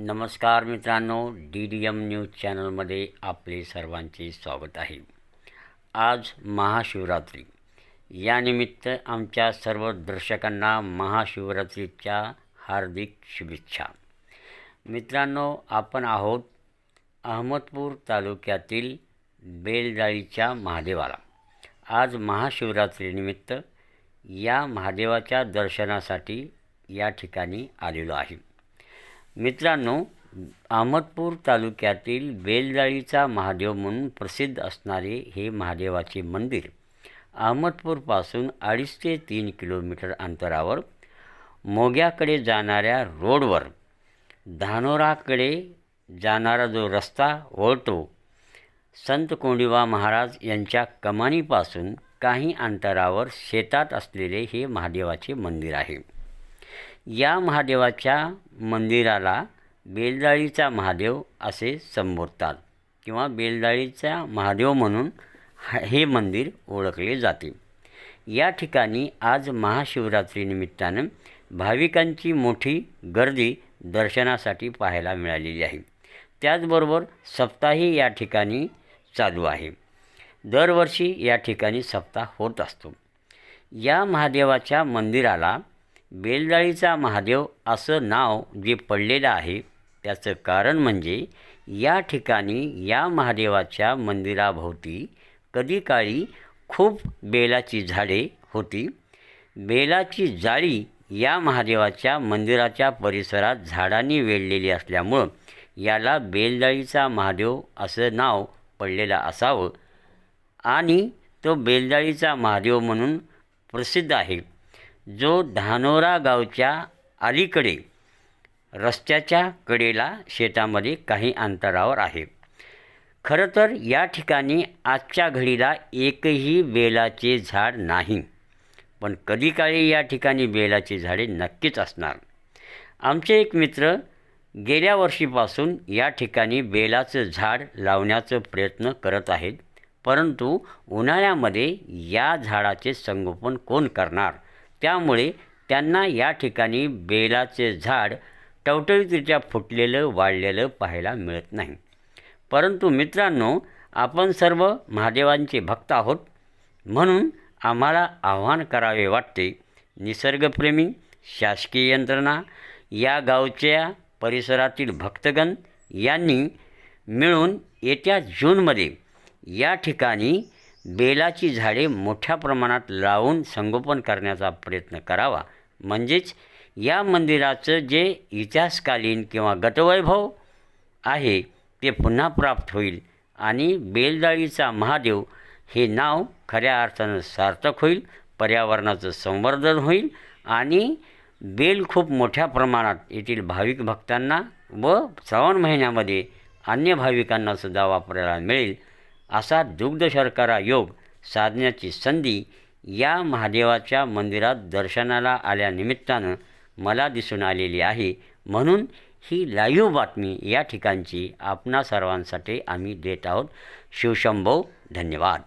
नमस्कार मित्रांनो D D M news चॅनलमध्ये आपले सर्वांचे स्वागत आहे. आज महाशिवरात्री. यानिमित्त आमच्या सर्व दर्शकांना महाशिवरात्रीच्या हार्दिक शुभेच्छा. मित्रांनो आपण आहोत अहमदपूर तालुक्यातील बेलजाळीच्या महादेवाला. आज महाशिवरात्रीनिमित्त या महादेवाच्या दर्शनासाठी या ठिकाणी आलेलो आहे. मित्रांनो अहमदपूर तालुक्यातील बेलजाळीचा महादेव म्हणून प्रसिद्ध असणारे हे महादेवाचे मंदिर अहमदपूरपासून अडीच ते तीन किलोमीटर अंतरावर मोग्याकडे जाणाऱ्या रोडवर धानोराकडे जाणारा जो रस्ता वळतो संत कोंडिवा महाराज यांच्या कमानीपासून काही अंतरावर शेतात असलेले हे महादेवाचे मंदिर आहे. या महादेवाच्या मंदिराला बेलदाळीचा महादेव असे संबोधतात किंवा बेलदाळीचा महादेव म्हणून हा- हे मंदिर ओळखले जाते. या ठिकाणी आज महाशिवरात्रीनिमित्तानं भाविकांची मोठी गर्दी दर्शनासाठी पाहायला मिळालेली आहे. त्याचबरोबर सप्ताही या ठिकाणी चालू आहे. दरवर्षी या ठिकाणी सप्ताह होत असतो. या महादेवाच्या मंदिराला बेलदाळीचा महादेव असं नाव जे पडलेलं आहे त्याचं कारण म्हणजे या ठिकाणी या महादेवाच्या मंदिराभोवती कधी काळी खूप बेलाची झाडे होती. बेलाची जाळी या महादेवाच्या मंदिराच्या परिसरात झाडांनी वेढलेली असल्यामुळं याला बेलदाळीचा महादेव असं नाव पडलेलं असावं. आणि तो बेलदाळीचा महादेव म्हणून प्रसिद्ध आहे. जो धानोरा गावच्या अलीकडे रस्त्याच्या कडेला शेतामध्ये काही अंतरावर आहे. खरं तर या ठिकाणी आजच्या घडीला एकही बेलाचे झाड नाही. पण कधी काळी या ठिकाणी बेलाची झाडे नक्कीच असणार. आमचे एक मित्र गेल्या वर्षीपासून या ठिकाणी बेलाचं झाड लावण्याचा प्रयत्न करत आहेत परंतु उन्हाळ्यामध्ये या झाडाचे संगोपन कोण करणार? त्यामुळे त्यांना या ठिकाणी बेलाचे झाड टवटवीतरित्या फुटलेलं वाढलेलं पाहायला मिळत नाही. परंतु मित्रांनो आपण सर्व महादेवांचे भक्त आहोत. म्हणून आम्हाला आव्हान करावे वाटते निसर्गप्रेमी शासकीय यंत्रणा या गावच्या परिसरातील भक्तगण यांनी मिळून येत्या जूनमध्ये या ठिकाणी बेलाची झाडे मोठ्या प्रमाणात लावून संगोपन करण्याचा प्रयत्न करावा. म्हणजेच या मंदिराचं जे इतिहासकालीन किंवा गतवैभव आहे ते पुन्हा प्राप्त होईल आणि बेलदाळीचा महादेव हे नाव खऱ्या अर्थानं सार्थक होईल पर्यावरणाचं संवर्धन होईल आणि बेल खूप मोठ्या प्रमाणात येथील भाविक भक्तांना व श्रावण महिन्यामध्ये अन्य भाविकांनासुद्धा वापरायला मिळेल. असा दुग्धशर्करा योग साधण्याची संधी या महादेवाच्या मंदिरात दर्शनाला आल्यानिमित्तानं मला दिसून आलेली आहे. म्हणून ही लाईव्ह बातमी या ठिकाणची आपणा सर्वांसाठी आम्ही देत आहोत. शिवशंभो धन्यवाद.